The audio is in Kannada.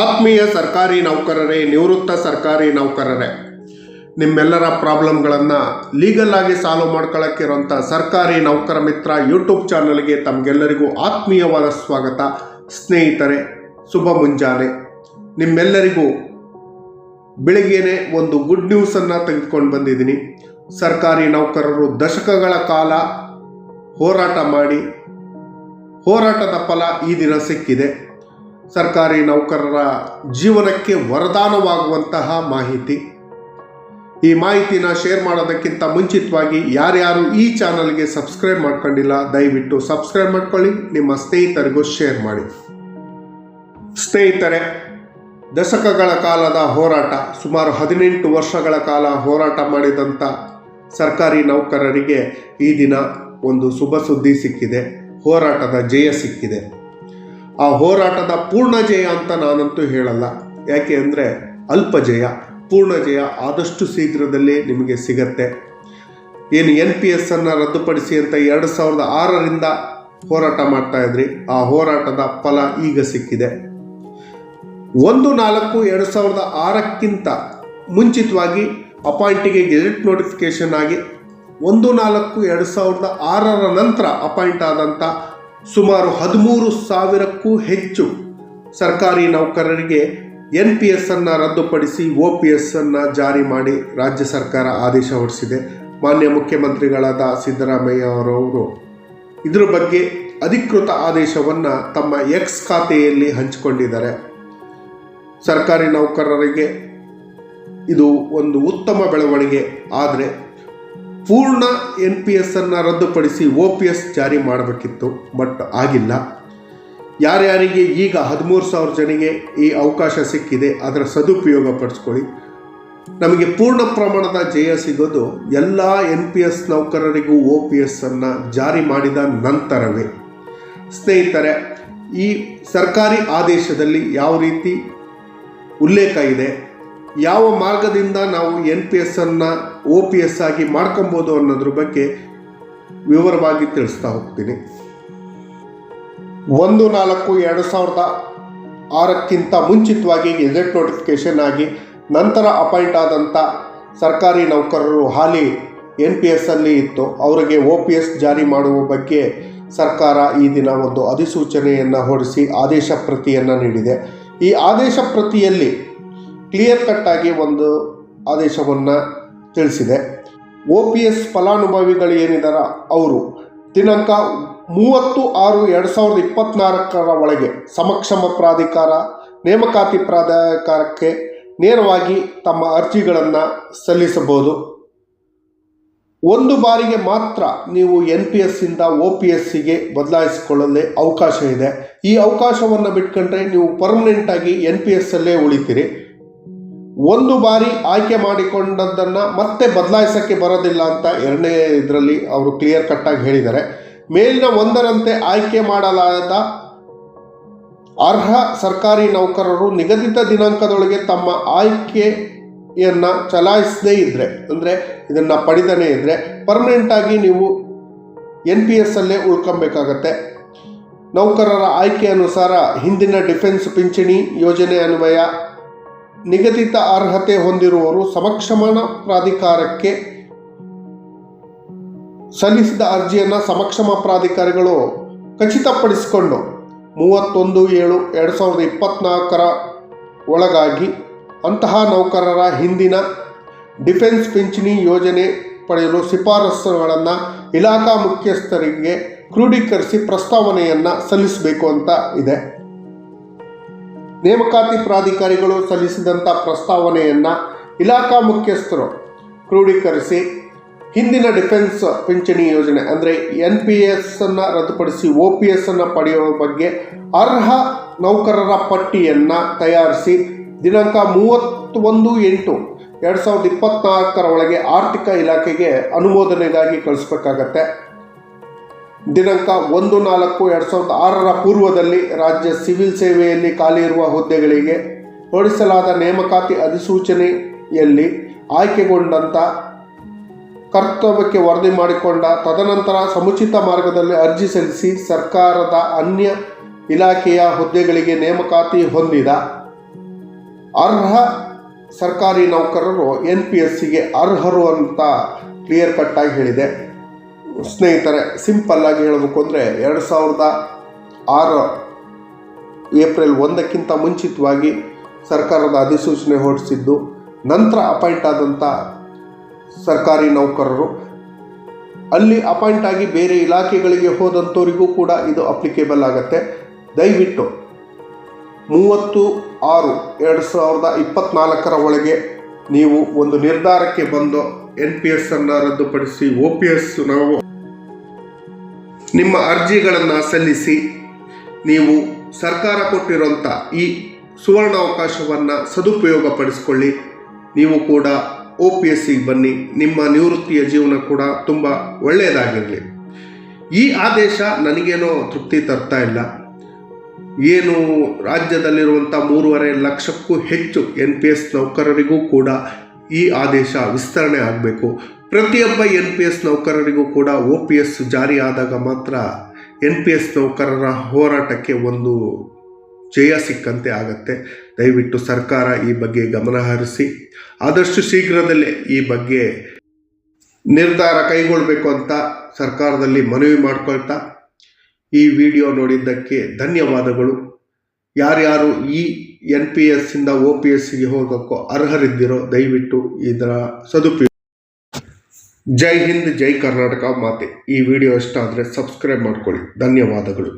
ಆತ್ಮೀಯ ಸರ್ಕಾರಿ ನೌಕರರೇ, ನಿವೃತ್ತ ಸರ್ಕಾರಿ ನೌಕರರೇ, ನಿಮ್ಮೆಲ್ಲರ ಪ್ರಾಬ್ಲಮ್ಗಳನ್ನು ಲೀಗಲ್ ಆಗಿ ಸಾಲ್ವ್ ಮಾಡ್ಕೊಳ್ಳೋಕ್ಕಿರೋಂಥ ಸರ್ಕಾರಿ ನೌಕರ ಮಿತ್ರ ಯೂಟ್ಯೂಬ್ ಚಾನಲ್ಗೆ ತಮಗೆಲ್ಲರಿಗೂ ಆತ್ಮೀಯವಾದ ಸ್ವಾಗತ. ಸ್ನೇಹಿತರೆ, ಶುಭ ಮುಂಜಾನೆ. ನಿಮ್ಮೆಲ್ಲರಿಗೂ ಬೆಳಿಗ್ಗೆನೆ ಒಂದು ಗುಡ್ ನ್ಯೂಸನ್ನು ತೆಗೆದುಕೊಂಡು ಬಂದಿದ್ದೀನಿ. ಸರ್ಕಾರಿ ನೌಕರರು ದಶಕಗಳ ಕಾಲ ಹೋರಾಟ ಮಾಡಿ, ಹೋರಾಟದ ಫಲ ಈ ದಿನ ಸಿಕ್ಕಿದೆ. ಸರ್ಕಾರಿ ನೌಕರರ ಜೀವನಕ್ಕೆ ವರದಾನವಾಗುವಂತಹ ಮಾಹಿತಿ. ಈ ಮಾಹಿತಿನ ಶೇರ್ ಮಾಡೋದಕ್ಕಿಂತ ಮುಂಚಿತವಾಗಿ ಯಾರ್ಯಾರು ಈ ಚಾನಲ್ಗೆ ಸಬ್ಸ್ಕ್ರೈಬ್ ಮಾಡ್ಕೊಂಡಿಲ್ಲ, ದಯವಿಟ್ಟು ಸಬ್ಸ್ಕ್ರೈಬ್ ಮಾಡ್ಕೊಳ್ಳಿ, ನಿಮ್ಮ ಸ್ನೇಹಿತರಿಗೂ ಶೇರ್ ಮಾಡಿ. ಸ್ನೇಹಿತರೆ, ದಶಕಗಳ ಕಾಲದ ಹೋರಾಟ, ಸುಮಾರು ಹದಿನೆಂಟು ವರ್ಷಗಳ ಕಾಲ ಹೋರಾಟ ಮಾಡಿದಂಥ ಸರ್ಕಾರಿ ನೌಕರರಿಗೆ ಈ ದಿನ ಒಂದು ಶುಭ ಸುದ್ದಿ ಸಿಕ್ಕಿದೆ, ಹೋರಾಟದ ಜಯ ಸಿಕ್ಕಿದೆ. ಆ ಹೋರಾಟದ ಪೂರ್ಣ ಜಯ ಅಂತ ನಾನಂತೂ ಹೇಳಲ್ಲ. ಯಾಕೆ ಅಂದರೆ ಅಲ್ಪ ಜಯ, ಪೂರ್ಣ ಜಯ ಆದಷ್ಟು ಶೀಘ್ರದಲ್ಲೇ ನಿಮಗೆ ಸಿಗತ್ತೆ. ಏನು ಎನ್ ಪಿ ಎಸ್ ಅನ್ನು ರದ್ದುಪಡಿಸಿ ಅಂತ ಎರಡು ಸಾವಿರದ ಆರರಿಂದ ಹೋರಾಟ ಮಾಡ್ತಾ ಇದ್ರಿ. ಆ ಹೋರಾಟದ ಫಲ ಈಗ ಸಿಕ್ಕಿದೆ. ಒಂದು ನಾಲ್ಕು ಎರಡು ಸಾವಿರದ ಆರಕ್ಕಿಂತ ಮುಂಚಿತವಾಗಿ ಅಪಾಯಿಂಟಿಗೆ ಗೆಜೆಟ್ ನೋಟಿಫಿಕೇಶನ್ ಆಗಿ ಒಂದು ನಾಲ್ಕು ಎರಡು ಸಾವಿರದ ಆರರ ನಂತರ ಅಪಾಯಿಂಟ್ ಆದಂಥ ಸುಮಾರು ಹದಿಮೂರು ಸಾವಿರಕ್ಕೂ ಹೆಚ್ಚು ಸರ್ಕಾರಿ ನೌಕರರಿಗೆ ಎನ್ ಪಿ ಎಸ್ ಅನ್ನು ರದ್ದುಪಡಿಸಿ ಒ ಪಿ ಎಸ್ ಅನ್ನು ಜಾರಿ ಮಾಡಿ ರಾಜ್ಯ ಸರ್ಕಾರ ಆದೇಶ ಹೊರಡಿಸಿದೆ. ಮಾನ್ಯ ಮುಖ್ಯಮಂತ್ರಿಗಳಾದ ಸಿದ್ದರಾಮಯ್ಯ ಅವರವರು ಇದರ ಬಗ್ಗೆ ಅಧಿಕೃತ ಆದೇಶವನ್ನು ತಮ್ಮ ಎಕ್ಸ್ ಖಾತೆಯಲ್ಲಿ ಹಂಚಿಕೊಂಡಿದ್ದಾರೆ. ಸರ್ಕಾರಿ ನೌಕರರಿಗೆ ಇದು ಒಂದು ಉತ್ತಮ ಬೆಳವಣಿಗೆ, ಆದರೆ ಪೂರ್ಣ ಎನ್ ಪಿ ಎಸ್ ಅನ್ನು ರದ್ದುಪಡಿಸಿ ಒ ಪಿ ಎಸ್ ಜಾರಿ ಮಾಡಬೇಕಿತ್ತು, ಬಟ್ ಆಗಿಲ್ಲ. ಯಾರ್ಯಾರಿಗೆ ಈಗ ಹದಿಮೂರು ಸಾವಿರ ಜನಿಗೆ ಈ ಅವಕಾಶ ಸಿಕ್ಕಿದೆ, ಅದರ ಸದುಪಯೋಗ ಪಡಿಸ್ಕೊಳ್ಳಿ. ನಮಗೆ ಪೂರ್ಣ ಪ್ರಮಾಣದ ಜಯ ಸಿಗೋದು ಎಲ್ಲ ಎನ್ ಪಿ ಎಸ್ ನೌಕರರಿಗೂ ಒ ಪಿ ಎಸ್ ಅನ್ನು ಜಾರಿ ಮಾಡಿದ ನಂತರವೇ. ಸ್ನೇಹಿತರೆ, ಈ ಸರ್ಕಾರಿ ಆದೇಶದಲ್ಲಿ ಯಾವ ರೀತಿ ಉಲ್ಲೇಖ ಇದೆ? ಯಾವ ಮಾರ್ಗದಿಂದ ನಾವು N P S O P S ಆಗಿ ಮಾಡ್ಕೊಬೋದು ಅನ್ನೋದ್ರ ಬಗ್ಗೆ ವಿವರವಾಗಿ ತಿಳಿಸ್ತಾ ಹೋಗ್ತೀನಿ. ಒಂದು, ನಾಲ್ಕು, ಎರಡು ಸಾವಿರದ ಆರಕ್ಕಿಂತ ಮುಂಚಿತವಾಗಿ ಗೆಜೆಟ್ ನೋಟಿಫಿಕೇಶನ್ ಆಗಿ ನಂತರ ಅಪಾಯಿಂಟ್ ಆದಂಥ ಸರ್ಕಾರಿ ನೌಕರರು ಹಾಲಿ ಎನ್ ಪಿ ಎಸ್ ಅಲ್ಲಿ ಇತ್ತು. ಅವರಿಗೆ ಒ ಪಿ ಎಸ್ ಜಾರಿ ಮಾಡುವ ಬಗ್ಗೆ ಸರ್ಕಾರ ಈ ದಿನ ಒಂದು ಅಧಿಸೂಚನೆಯನ್ನು ಹೊರಡಿಸಿ ಆದೇಶ ಪ್ರತಿಯನ್ನು ನೀಡಿದೆ. ಈ ಆದೇಶ ಪ್ರತಿಯಲ್ಲಿ ಕ್ಲಿಯರ್ ಕಟ್ಟಾಗಿ ಒಂದು ಆದೇಶವನ್ನು ತಿಳಿಸಿದೆ. ಒ ಪಿ ಎಸ್ ಫಲಾನುಭವಿಗಳು ಏನಿದಾರ ಅವರು ದಿನಾಂಕ ಮೂವತ್ತು ಆರು ಎರಡು ಸಾವಿರದ ಇಪ್ಪತ್ತ್ನಾಲ್ಕರ ಒಳಗೆ ಸಮಕ್ಷಮ ಪ್ರಾಧಿಕಾರ, ನೇಮಕಾತಿ ಪ್ರಾಧಿಕಾರಕ್ಕೆ ನೇರವಾಗಿ ತಮ್ಮ ಅರ್ಜಿಗಳನ್ನು ಸಲ್ಲಿಸಬಹುದು. ಒಂದು ಬಾರಿಗೆ ಮಾತ್ರ ನೀವು ಎನ್ ಪಿ ಎಸ್ಸಿಂದ ಒ ಪಿ ಎಸ್ಸಿಗೆ ಬದಲಾಯಿಸಿಕೊಳ್ಳಲು ಅವಕಾಶ ಇದೆ. ಈ ಅವಕಾಶವನ್ನು ಬಿಟ್ಕೊಂಡ್ರೆ ನೀವು ಪರ್ಮನೆಂಟಾಗಿ ಎನ್ ಪಿ ಎಸ್ಸಲ್ಲೇ ಉಳಿತೀರಿ. ಒಂದು ಬಾರಿ ಆಯ್ಕೆ ಮಾಡಿಕೊಂಡದ್ದನ್ನು ಮತ್ತೆ ಬದಲಾಯಿಸೋಕ್ಕೆ ಬರೋದಿಲ್ಲ ಅಂತ ಎರಡನೇ ಇದರಲ್ಲಿ ಅವರು ಕ್ಲಿಯರ್ ಕಟ್ಟಾಗಿ ಹೇಳಿದ್ದಾರೆ. ಮೇಲಿನ ಒಂದರಂತೆ ಆಯ್ಕೆ ಮಾಡಲಾದ ಅರ್ಹ ಸರ್ಕಾರಿ ನೌಕರರು ನಿಗದಿತ ದಿನಾಂಕದೊಳಗೆ ತಮ್ಮ ಆಯ್ಕೆಯನ್ನು ಚಲಾಯಿಸದೇ ಇದ್ದರೆ ಅಂದರೆ ಇದನ್ನು ಪಡೆದನೇ ಇದ್ದರೆ ಪರ್ಮನೆಂಟಾಗಿ ನೀವು ಎನ್ ಪಿ ಎಸ್ಸಲ್ಲೇ ಉಳ್ಕೊಬೇಕಾಗತ್ತೆ. ನೌಕರರ ಆಯ್ಕೆ ಅನುಸಾರ ಹಿಂದಿನ ಡಿಫೆನ್ಸ್ ಪಿಂಚಣಿ ಯೋಜನೆ ಅನ್ವಯ ನಿಗದಿತ ಅರ್ಹತೆ ಹೊಂದಿರುವವರು ಸಮಕ್ಷಮನ ಪ್ರಾಧಿಕಾರಕ್ಕೆ ಸಲ್ಲಿಸಿದ ಅರ್ಜಿಯನ್ನು ಸಮಕ್ಷಮ ಪ್ರಾಧಿಕಾರಿಗಳು ಖಚಿತಪಡಿಸಿಕೊಂಡು ಮೂವತ್ತೊಂದು ಏಳು ಎರಡು ಸಾವಿರದ ಇಪ್ಪತ್ತ್ನಾಲ್ಕರ ಒಳಗಾಗಿ ಅಂತಹ ನೌಕರರ ಹಿಂದಿನ ಡಿಫೆನ್ಸ್ ಪಿಂಚಣಿ ಯೋಜನೆ ಪಡೆಯಲು ಶಿಫಾರಸುಗಳನ್ನು ಇಲಾಖಾ ಮುಖ್ಯಸ್ಥರಿಗೆ ಕ್ರೋಢೀಕರಿಸಿ ಪ್ರಸ್ತಾವನೆಯನ್ನು ಸಲ್ಲಿಸಬೇಕು ಅಂತ ಇದೆ. ನೇಮಕಾತಿ ಪ್ರಾಧಿಕಾರಿಗಳು ಸಲ್ಲಿಸಿದಂಥ ಪ್ರಸ್ತಾವನೆಯನ್ನು ಇಲಾಖಾ ಮುಖ್ಯಸ್ಥರು ಕ್ರೋಢೀಕರಿಸಿ ಹಿಂದಿನ ಡಿಫೆನ್ಸ್ ಪಿಂಚಣಿ ಯೋಜನೆ, ಅಂದರೆ ಎನ್ ಪಿ ಎಸ್ಸನ್ನು ರದ್ದುಪಡಿಸಿ ಒ ಪಿ ಎಸ್ ಅನ್ನು ಪಡೆಯುವ ಬಗ್ಗೆ ಅರ್ಹ ನೌಕರರ ಪಟ್ಟಿಯನ್ನು ತಯಾರಿಸಿ ದಿನಾಂಕ ಮೂವತ್ತೊಂದು ಎಂಟು ಎರಡು ಸಾವಿರದ ಇಪ್ಪತ್ತ್ನಾಲ್ಕರ ಒಳಗೆ ಆರ್ಥಿಕ ಇಲಾಖೆಗೆ ಅನುಮೋದನೆಗಾಗಿ ಕಳಿಸ್ಬೇಕಾಗತ್ತೆ. ದಿನಾಂಕ ಒಂದು ನಾಲ್ಕು ಎರಡು ಸಾವಿರದ ಆರರ ಪೂರ್ವದಲ್ಲಿ ರಾಜ್ಯ ಸಿವಿಲ್ ಸೇವೆಯಲ್ಲಿ ಖಾಲಿ ಇರುವ ಹುದ್ದೆಗಳಿಗೆ ಹೊರಡಿಸಲಾದ ನೇಮಕಾತಿ ಅಧಿಸೂಚನೆಯಲ್ಲಿ ಆಯ್ಕೆಗೊಂಡಂಥ ಕರ್ತವ್ಯಕ್ಕೆ ವರದಿ ಮಾಡಿಕೊಂಡ ತದನಂತರ ಸಮುಚಿತ ಮಾರ್ಗದಲ್ಲಿ ಅರ್ಜಿ ಸಲ್ಲಿಸಿ ಸರ್ಕಾರದ ಅನ್ಯ ಇಲಾಖೆಯ ಹುದ್ದೆಗಳಿಗೆ ನೇಮಕಾತಿ ಹೊಂದಿದ ಅರ್ಹ ಸರ್ಕಾರಿ ನೌಕರರು ಎನ್ ಪಿ ಎಸ್ಸಿಗೆ ಅರ್ಹರು ಅಂತ ಕ್ಲಿಯರ್ ಕಟ್ಟಾಗಿ ಹೇಳಿದೆ. ಸ್ನೇಹಿತರೆ, ಸಿಂಪಲ್ ಆಗಿ ಹೇಳಬೇಕು ಅಂದರೆ ಎರಡು ಸಾವಿರದ ಆರು ಏಪ್ರಿಲ್ ಒಂದಕ್ಕಿಂತ ಮುಂಚಿತವಾಗಿ ಸರ್ಕಾರದ ಅಧಿಸೂಚನೆ ಹೊರಡಿಸಿದ್ದು, ನಂತರ ಅಪಾಯಿಂಟ್ ಆದಂಥ ಸರ್ಕಾರಿ ನೌಕರರು. ಅಲ್ಲಿ ಅಪಾಯಿಂಟ್ ಆಗಿ ಬೇರೆ ಇಲಾಖೆಗಳಿಗೆ ಹೋದಂಥವರಿಗೂ ಕೂಡ ಇದು ಅಪ್ಲಿಕೇಬಲ್ ಆಗುತ್ತೆ. ದಯವಿಟ್ಟು ಮೂವತ್ತು ಆರು ಎರಡು ಸಾವಿರದ ಇಪ್ಪತ್ತ್ನಾಲ್ಕರ ಒಳಗೆ ನೀವು ಒಂದು ನಿರ್ಧಾರಕ್ಕೆ ಬಂದು ಎನ್ ಪಿ ಎಸ್ ಅನ್ನು ರದ್ದುಪಡಿಸಿ ಒ ಪಿ ಎಸ್ ನಾವು ನಿಮ್ಮ ಅರ್ಜಿಗಳನ್ನು ಸಲ್ಲಿಸಿ ನೀವು ಸರ್ಕಾರ ಕೊಟ್ಟಿರುವಂಥ ಈ ಸುವರ್ಣ ಸುವರ್ಣಾವಕಾಶವನ್ನು ಸದುಪಯೋಗಪಡಿಸಿಕೊಳ್ಳಿ. ನೀವು ಕೂಡ ಒ ಪಿ ಎಸ್ ಸಿಗೆ ಬನ್ನಿ. ನಿಮ್ಮ ನಿವೃತ್ತಿಯ ಜೀವನ ಕೂಡ ತುಂಬ ಒಳ್ಳೆಯದಾಗಿರಲಿ. ಈ ಆದೇಶ ನನಗೇನೋ ತೃಪ್ತಿ ತರ್ತಾ ಇಲ್ಲ. ಏನು ರಾಜ್ಯದಲ್ಲಿರುವಂಥ ಮೂರುವರೆ ಲಕ್ಷಕ್ಕೂ ಹೆಚ್ಚು ಎನ್ ಪಿ ಎಸ್ ನೌಕರರಿಗೂ ಕೂಡ ಈ ಆದೇಶ ವಿಸ್ತರಣೆ ಆಗಬೇಕು. ಪ್ರತಿಯೊಬ್ಬ ಎನ್ ಪಿ ಎಸ್ ನೌಕರರಿಗೂ ಕೂಡ ಒ ಪಿ ಎಸ್ ಜಾರಿ ಆದಾಗ ಮಾತ್ರ ಎನ್ ಪಿ ಎಸ್ ನೌಕರರ ಹೋರಾಟಕ್ಕೆ ಒಂದು ಜಯ ಸಿಕ್ಕಂತೆ ಆಗತ್ತೆ. ದಯವಿಟ್ಟು ಸರ್ಕಾರ ಈ ಬಗ್ಗೆ ಗಮನ ಹರಿಸಿ, ಆದಷ್ಟು ಶೀಘ್ರದಲ್ಲೇ ಈ ಬಗ್ಗೆ ನಿರ್ಧಾರ ಕೈಗೊಳ್ಳಬೇಕು ಅಂತ ಸರ್ಕಾರದಲ್ಲಿ ಮನವಿ ಮಾಡ್ಕೊಳ್ತಾ ಈ ವಿಡಿಯೋ ನೋಡಿದ್ದಕ್ಕೆ ಧನ್ಯವಾದಗಳು. ಯಾರ್ಯಾರು ಈ ಎನ್ ಪಿ ಎಸ್ ಇಂದ ಒ ಪಿ ಎಸ್ಸಿಗೆ ಹೋಗೋಕ್ಕೋ ಅರ್ಹರಿದ್ದಿರೋ ದಯವಿಟ್ಟು ಇದರ ಸದುಪಯೋಗ ಜೈ ಹಿಂದ್, ಜೈ ಕರ್ನಾಟಕ ಮಾತೆ. ಈ ವಿಡಿಯೋ ಇಷ್ಟ ಆದರೆ ಸಬ್ಸ್ಕ್ರೈಬ್ ಮಾಡ್ಕೊಳ್ಳಿ. ಧನ್ಯವಾದಗಳು.